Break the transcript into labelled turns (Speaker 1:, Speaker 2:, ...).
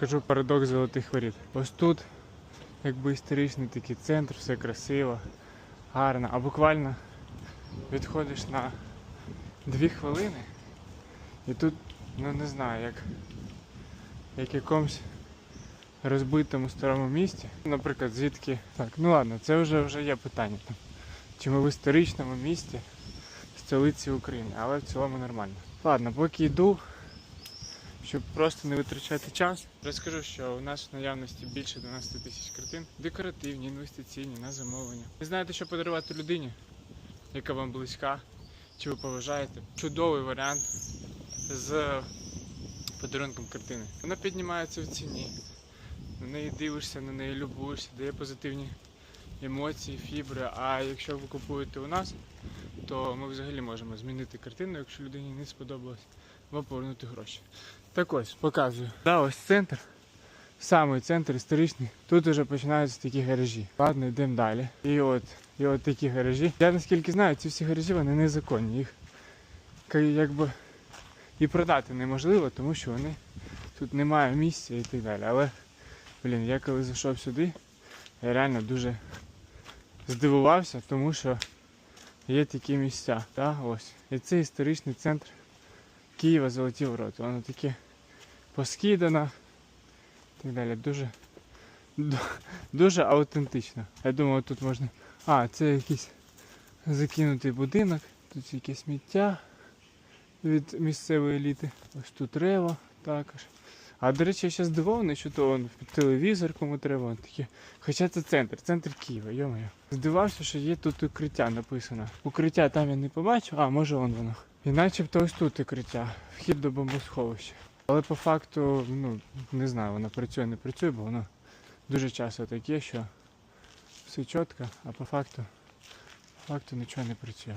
Speaker 1: Кажу парадокс золотих воріт. Ось тут, якби історичний такий центр, все красиво, гарно, а буквально відходиш на дві хвилини і тут, ну не знаю, як, як якомусь розбитому старому місті. Наприклад, звідки. Так, ну ладно, це вже, вже є питання. Там, чи ми в історичному місті столиці України, але в цілому нормально. Ладно, поки йду, щоб просто не витрачати час, розкажу, що у нас в наявності більше 12 тисяч картин, декоративні, інвестиційні, на замовлення. Ви знаєте, що подарувати людині, яка вам близька, чи ви поважаєте. Чудовий варіант з подарунком картини. Вона піднімається в ціні. На неї дивишся, на неї любуєшся, дає позитивні емоції, фібри. А якщо ви купуєте у нас, то ми взагалі можемо змінити картину, якщо людині не сподобалось, або повернути гроші. Так ось, показую. Да, ось центр. Самий центр історичний. Тут вже починаються такі гаражі. Ладно, йдемо далі. І от, і от такі гаражі. Я наскільки знаю, ці всі гаражі вони незаконні. Їх якби і продати неможливо, тому що вони тут немає місця і так далі. Але, блін, я коли зайшов сюди, я реально дуже здивувався, тому що є такі місця. Та, ось. І це історичний центр Києва Золоті Ворота. Воно таке поскидано і так далі. Дуже, дуже аутентично. Я думав, тут можна. А, це якийсь закинутий будинок, тут якесь сміття від місцевої еліти. Ось тут рева також. А до речі, я ще здивований, що то он, телевізор кому треба. он таке. Хоча це центр, центр Києва, йо-моє. Здивався, що є тут укриття написано. Укриття там я не побачив, а може вон воно. І начебто ось тут укриття, вхід до бомбосховища. Але по факту, ну, не знаю, воно працює, не працює, бо воно дуже часто таке, що все чітко, а по факту, по факту нічого не працює.